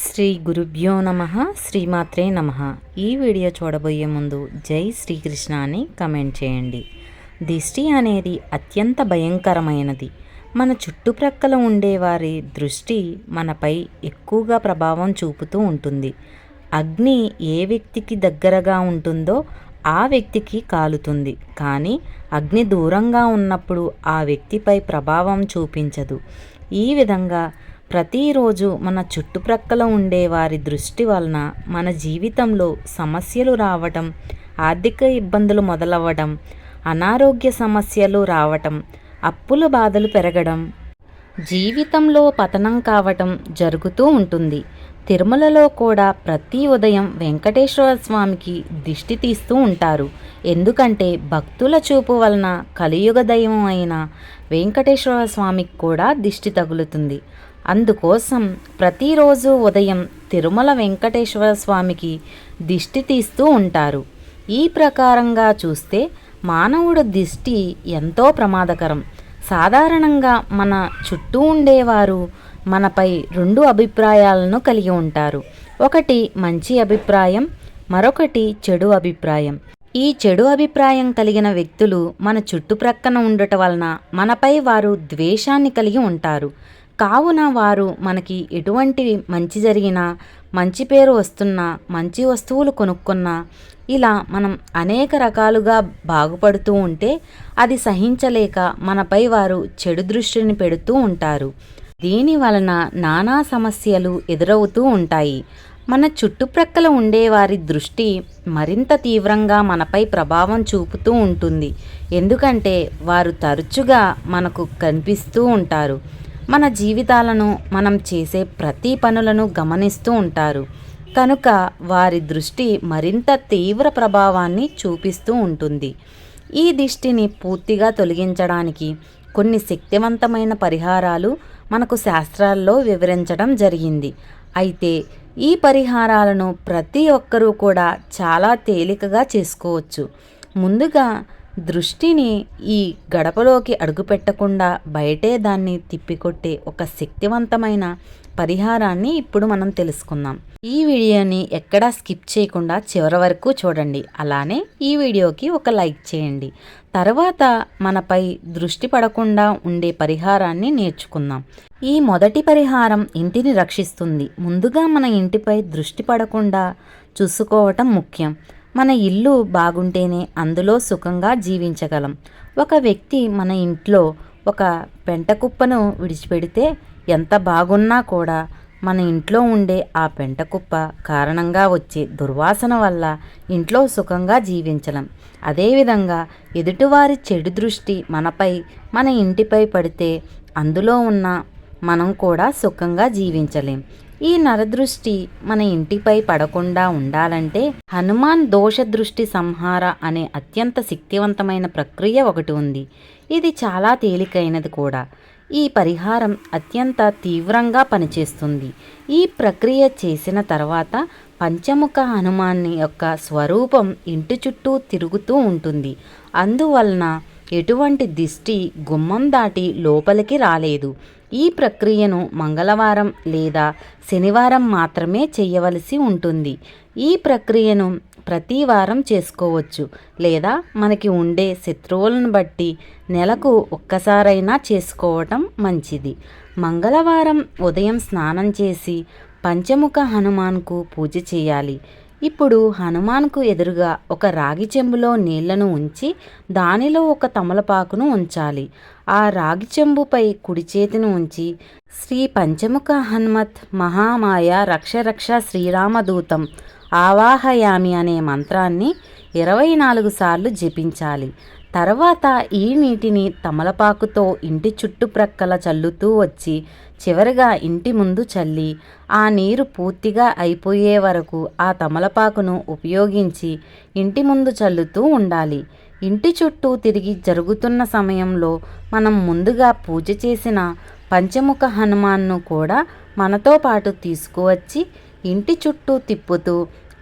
శ్రీ గురుభ్యో నమ శ్రీమాత్రే నమ. ఈ వీడియో చూడబోయే ముందు జై శ్రీకృష్ణ అని కమెంట్ చేయండి. దిష్టి అనేది అత్యంత భయంకరమైనది. మన చుట్టుప్రక్కల ఉండేవారి దృష్టి మనపై ఎక్కువగా ప్రభావం చూపుతూ ఉంటుంది. అగ్ని ఏ వ్యక్తికి దగ్గరగా ఉంటుందో ఆ వ్యక్తికి కాలుతుంది. కానీ అగ్ని దూరంగా ఉన్నప్పుడు ఆ వ్యక్తిపై ప్రభావం చూపించదు. ఈ విధంగా ప్రతిరోజు మన చుట్టుప్రక్కల ఉండే వారి దృష్టి వలన మన జీవితంలో సమస్యలు రావటం ఆర్థిక ఇబ్బందులు మొదలవ్వడం అనారోగ్య సమస్యలు రావటం అప్పుల బాధలు పెరగడం జీవితంలో పతనం కావటం జరుగుతూ ఉంటుంది. తిరుమలలో కూడా ప్రతి ఉదయం వెంకటేశ్వర స్వామికి దిష్టి తీస్తూ ఉంటారు. ఎందుకంటే భక్తుల చూపు వలన కలియుగ దైవం అయిన వెంకటేశ్వర స్వామికి కూడా దిష్టి తగులుతుంది. అందుకోసం ప్రతిరోజు ఉదయం తిరుమల వెంకటేశ్వర స్వామికి దిష్టి తీస్తూ ఉంటారు. ఈ ప్రకారంగా చూస్తే మానవుడు దిష్టి ఎంతో ప్రమాదకరం. సాధారణంగా మన చుట్టూ ఉండేవారు మనపై రెండు అభిప్రాయాలను కలిగి ఉంటారు. ఒకటి మంచి అభిప్రాయం మరొకటి చెడు అభిప్రాయం. ఈ చెడు అభిప్రాయం కలిగిన వ్యక్తులు మన చుట్టుప్రక్కన ఉండటం వలన మనపై వారు ద్వేషాన్ని కలిగి ఉంటారు. కావున వారు మనకి ఎటువంటి మంచి జరిగినా మంచి పేరు వస్తున్నా మంచి వస్తువులు కొనుక్కున్నా ఇలా మనం అనేక రకాలుగా బాగుపడుతూ ఉంటే అది సహించలేక మనపై వారు చెడు దృష్టిని పెడుతూ ఉంటారు. దీని వలన నానా సమస్యలు ఎదురవుతూ ఉంటాయి. మన చుట్టుప్రక్కల ఉండేవారి దృష్టి మరింత తీవ్రంగా మనపై ప్రభావం చూపుతూ ఉంటుంది. ఎందుకంటే వారు తరచుగా మనకు కనిపిస్తూ ఉంటారు. మన జీవితాలను మనం చేసే ప్రతి పనులను గమనిస్తూ ఉంటారు. కనుక వారి దృష్టి మరింత తీవ్ర ప్రభావాన్ని చూపిస్తూ ఉంటుంది. ఈ దిష్టిని పూర్తిగా తొలగించడానికి కొన్ని శక్తివంతమైన పరిహారాలు మనకు శాస్త్రాల్లో వివరించడం జరిగింది. అయితే ఈ పరిహారాలను ప్రతి ఒక్కరూ కూడా చాలా తేలికగా చేసుకోవచ్చు. ముందుగా దృష్టిని ఈ గడపలోకి అడుగుపెట్టకుండా బయటే దాన్ని తిప్పికొట్టే ఒక శక్తివంతమైన పరిహారాన్ని ఇప్పుడు మనం తెలుసుకుందాం. ఈ వీడియోని ఎక్కడా స్కిప్ చేయకుండా చివరి వరకు చూడండి. అలానే ఈ వీడియోకి ఒక లైక్ చేయండి. తర్వాత మనపై దృష్టి పడకుండా ఉండే పరిహారాన్ని నేర్చుకుందాం. ఈ మొదటి పరిహారం ఇంటిని రక్షిస్తుంది. ముందుగా మన ఇంటిపై దృష్టి పడకుండా చూసుకోవటం ముఖ్యం. మన ఇల్లు బాగుంటేనే అందులో సుఖంగా జీవించగలం. ఒక వ్యక్తి మన ఇంట్లో ఒక పెంటకుప్పను విడిచిపెడితే ఎంత బాగున్నా కూడా మన ఇంట్లో ఉండే ఆ పెంట కుప్ప కారణంగా వచ్చే దుర్వాసన వల్ల ఇంట్లో సుఖంగా జీవించలేం. అదేవిధంగా ఎదుటివారి చెడు దృష్టి మనపై మన ఇంటిపై పడితే అందులో ఉన్న మనం కూడా సుఖంగా జీవించలేం. ఈ నరదృష్టి మన ఇంటిపై పడకుండా ఉండాలంటే హనుమాన్ దోష దృష్టి సంహార అనే అత్యంత శక్తివంతమైన ప్రక్రియ ఒకటి ఉంది. ఇది చాలా తేలికైనది కూడా. ఈ పరిహారం అత్యంత తీవ్రంగా పనిచేస్తుంది. ఈ ప్రక్రియ చేసిన తర్వాత పంచముఖ హనుమాన్ని యొక్క స్వరూపం ఇంటి చుట్టూ తిరుగుతూ ఉంటుంది. అందువలన ఎటువంటి దిష్టి గుమ్మం దాటి లోపలికి రాలేదు. ఈ ప్రక్రియను మంగళవారం లేదా శనివారం మాత్రమే చేయవలసి ఉంటుంది. ఈ ప్రక్రియను ప్రతి వారం చేసుకోవచ్చు. లేదా మనకి ఉండే శత్రువులను బట్టి నెలకు ఒక్కసారైనా చేసుకోవటం మంచిది. మంగళవారం ఉదయం స్నానం చేసి పంచముఖ హనుమాన్కు పూజ చేయాలి. ఇప్పుడు హనుమాన్కు ఎదురుగా ఒక రాగి చెంబులో నీళ్ళను ఉంచి దానిలో ఒక తమలపాకును ఉంచాలి. ఆ రాగి చెంబుపై కుడి చేతిని ఉంచి శ్రీ పంచముఖ హనుమత్ మహామాయ రక్షరక్ష శ్రీరామదూతం ఆవాహయామి అనే మంత్రాన్ని ఇరవై నాలుగు సార్లు జపించాలి. తర్వాత ఈ నీటిని తమలపాకుతో ఇంటి చుట్టుప్రక్కల చల్లుతూ వచ్చి చివరిగా ఇంటి ముందు చల్లి ఆ నీరు పూర్తిగా అయిపోయే వరకు ఆ తమలపాకును ఉపయోగించి ఇంటి ముందు చల్లుతూ ఉండాలి. ఇంటి చుట్టూ తిరిగి జరుగుతున్న సమయంలో మనం ముందుగా పూజ చేసిన పంచముఖ హనుమాన్ను కూడా మనతో పాటు తీసుకువచ్చి ఇంటి చుట్టూ తిప్పుతూ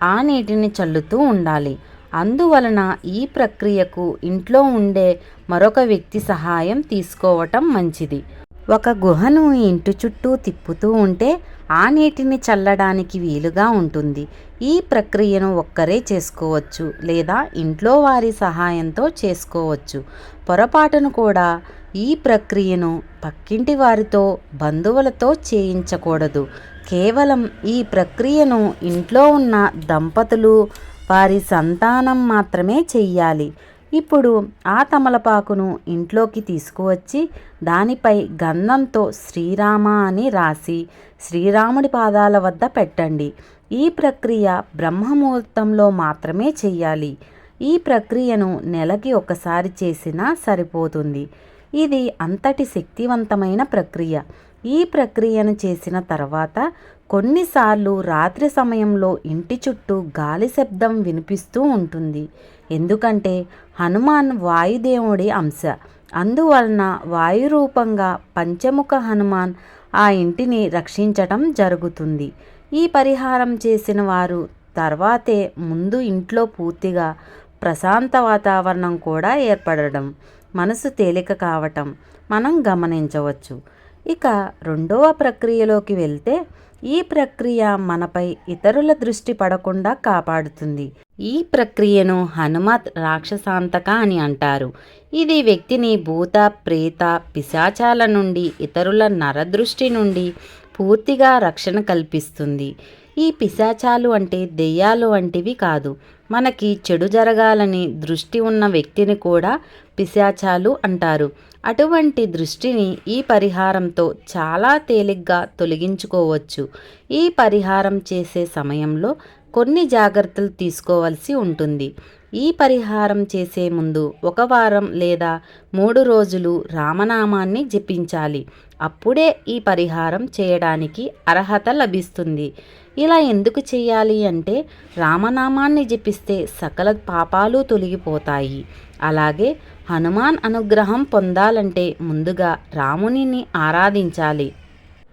ఆ నీటిని చల్లుతూ ఉండాలి. అందువలన ఈ ప్రక్రియకు ఇంట్లో ఉండే మరొక వ్యక్తి సహాయం తీసుకోవటం మంచిది. ఒక గుహను ఇంటి చుట్టూ తిప్పుతూ ఉంటే ఆ నీటిని చల్లడానికి వీలుగా ఉంటుంది. ఈ ప్రక్రియను ఒక్కరే చేసుకోవచ్చు లేదా ఇంట్లో వారి సహాయంతో చేసుకోవచ్చు. పొరపాటును కూడా ఈ ప్రక్రియను పక్కింటి వారితో బంధువులతో చేయించకూడదు. కేవలం ఈ ప్రక్రియను ఇంట్లో ఉన్న దంపతులు వారి సంతానం మాత్రమే చెయ్యాలి. ఇప్పుడు ఆ తమలపాకును ఇంట్లోకి తీసుకువచ్చి దానిపై గంధంతో శ్రీరామ అని రాసి శ్రీరాముడి పాదాల వద్ద పెట్టండి. ఈ ప్రక్రియ బ్రహ్మముహూర్తంలో మాత్రమే చెయ్యాలి. ఈ ప్రక్రియను నెలకి ఒకసారి చేసినా సరిపోతుంది. ఇది అంతటి శక్తివంతమైన ప్రక్రియ. ఈ ప్రక్రియను చేసిన తర్వాత కొన్నిసార్లు రాత్రి సమయంలో ఇంటి చుట్టూ గాలి శబ్దం వినిపిస్తూ ఉంటుంది. ఎందుకంటే హనుమాన్ వాయుదేవుడి అంశ. అందువలన వాయురూపంగా పంచముఖ హనుమాన్ ఆ ఇంటిని రక్షించటం జరుగుతుంది. ఈ పరిహారం చేసిన వారు తర్వాతే ముందు ఇంట్లో పూర్తిగా ప్రశాంత వాతావరణం కూడా ఏర్పడడం. మనసు తేలిక కావటం మనం గమనించవచ్చు. ఇక రెండవ ప్రక్రియలోకి వెళ్తే ఈ ప్రక్రియ మనపై ఇతరుల దృష్టి పడకుండా కాపాడుతుంది. ఈ ప్రక్రియను హనుమత్ రాక్షసాంతక అని అంటారు. ఇది వ్యక్తిని భూత ప్రేత పిశాచాల నుండి ఇతరుల నరదృష్టి నుండి పూర్తిగా రక్షణ కల్పిస్తుంది. ఈ పిశాచాలు అంటే దెయ్యాలు వంటివి కాదు. మనకి చెడు జరగాలని దృష్టి ఉన్న వ్యక్తిని కూడా పిశాచాలు అంటారు. అటువంటి దృష్టిని ఈ పరిహారంతో చాలా తేలిగ్గా తొలగించుకోవచ్చు. ఈ పరిహారం చేసే సమయంలో కొన్ని జాగ్రత్తలు తీసుకోవాల్సి ఉంటుంది. ఈ పరిహారం చేసే ముందు ఒక వారం లేదా మూడు రోజులు రామనామాన్ని జపించాలి. అప్పుడే ఈ పరిహారం చేయడానికి అర్హత లభిస్తుంది. ఇలా ఎందుకు చేయాలి అంటే రామనామాన్ని జపిస్తే సకల పాపాలు తొలగిపోతాయి. అలాగే హనుమాన్ అనుగ్రహం పొందాలంటే ముందుగా రామునిని ఆరాధించాలి.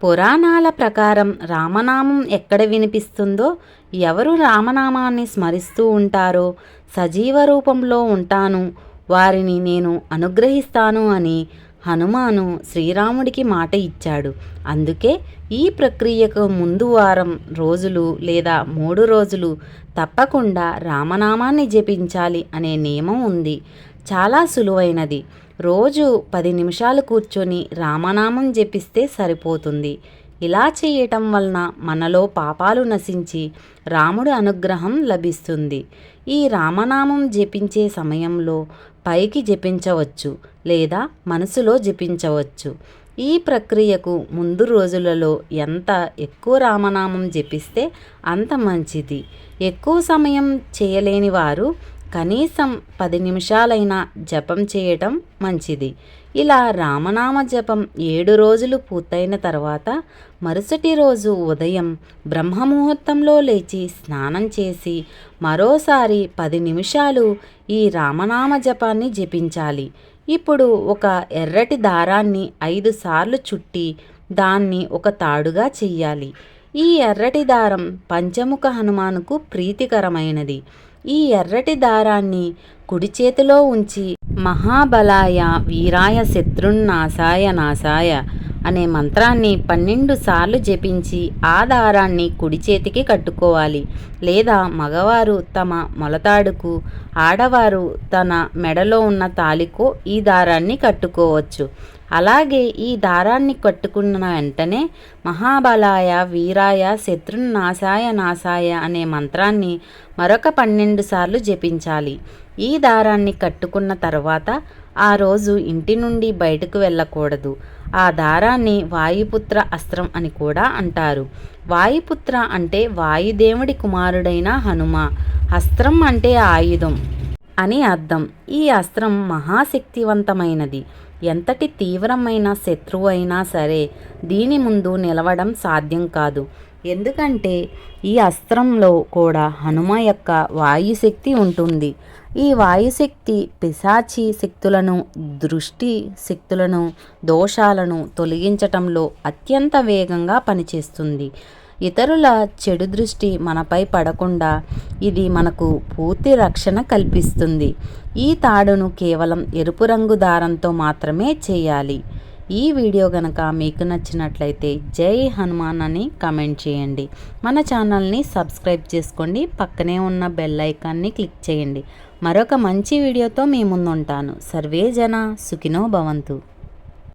పురాణాల ప్రకారం రామనామం ఎక్కడ వినిపిస్తుందో ఎవరు రామనామాన్ని స్మరిస్తూ ఉంటారో సజీవ రూపంలో ఉంటాను వారిని నేను అనుగ్రహిస్తాను అని హనుమాను శ్రీరాముడికి మాట ఇచ్చాడు. అందుకే ఈ ప్రక్రియకు ముందు వారం రోజులు లేదా మూడు రోజులు తప్పకుండా రామనామాన్ని జపించాలి అనే నియమం ఉంది. చాలా సులువైనది. రోజు పది నిమిషాలు కూర్చొని రామనామం జపిస్తే సరిపోతుంది. ఇలా చేయటం వలన మనలో పాపాలు నశించి రాముడు అనుగ్రహం లభిస్తుంది. ఈ రామనామం జపించే సమయంలో పైకి జపించవచ్చు లేదా మనసులో జపించవచ్చు. ఈ ప్రక్రియకు ముందు రోజులలో ఎంత ఎక్కువ రామనామం జపిస్తే అంత మంచిది. ఎక్కువ సమయం చేయలేని వారు కనీసం పది నిమిషాలైనా జపం చేయటం మంచిది. ఇలా రామనామ జపం ఏడు రోజులు పూర్తయిన తర్వాత మరుసటి రోజు ఉదయం బ్రహ్మముహూర్తంలో లేచి స్నానం చేసి మరోసారి పది నిమిషాలు ఈ రామనామ జపాన్ని జపించాలి. ఇప్పుడు ఒక ఎర్రటి దారాన్ని ఐదు సార్లు చుట్టి దాన్ని ఒక తాడుగా చెయ్యాలి. ఈ ఎర్రటి దారం పంచముఖ హనుమానుకు ప్రీతికరమైనది. ఈ ఎర్రటి దారాన్ని కుడి చేతిలో ఉంచి మహాబలాయ వీరాయ శత్రున్నాశాయ నాశాయ అనే మంత్రాన్ని పన్నెండు సార్లు జపించి ఆ దారాన్ని కుడి చేతికి కట్టుకోవాలి. లేదా మగవారు తమ మొలతాడుకు ఆడవారు తన మెడలో ఉన్న తాలికో ఈ దారాన్ని కట్టుకోవచ్చు. అలాగే ఈ దారాన్ని కట్టుకున్న వెంటనే మహాబలాయ వీరాయ శత్రునాశాయ నాశాయ అనే మంత్రాన్ని మరొక పన్నెండు సార్లు జపించాలి. ఈ దారాన్ని కట్టుకున్న తర్వాత ఆ రోజు ఇంటి నుండి బయటకు వెళ్ళకూడదు. ఆ దారాన్ని వాయుపుత్ర అస్త్రం అని కూడా అంటారు. వాయుపుత్ర అంటే వాయుదేవుడి కుమారుడైన హనుమ. అస్త్రం అంటే ఆయుధం అని అర్థం. ఈ అస్త్రం మహాశక్తివంతమైనది. ఎంతటి తీవ్రమైన శత్రువు అయినా సరే దీని ముందు నిలవడం సాధ్యం కాదు. ఎందుకంటే ఈ అస్త్రంలో కూడా హనుమ యొక్క వాయుశక్తి ఉంటుంది. ఈ వాయుశక్తి పిశాచి శక్తులను దృష్టి శక్తులను దోషాలను తొలగించటంలో అత్యంత వేగంగా పనిచేస్తుంది. ఇతరుల చెడు దృష్టి మనపై పడకుండా ఇది మనకు పూర్తి రక్షణ కల్పిస్తుంది. ఈ తాడును కేవలం ఎరుపు రంగు దారంతో మాత్రమే చేయాలి. ఈ వీడియో కనుక మీకు నచ్చినట్లయితే జై హనుమాన్ అని కమెంట్ చేయండి. మన ఛానల్ని సబ్స్క్రైబ్ చేసుకోండి. పక్కనే ఉన్న బెల్ ఐకాన్ని క్లిక్ చేయండి. మరొక మంచి వీడియోతో మీ ముందుంటాను. సర్వే జన సుఖినో భవంతు.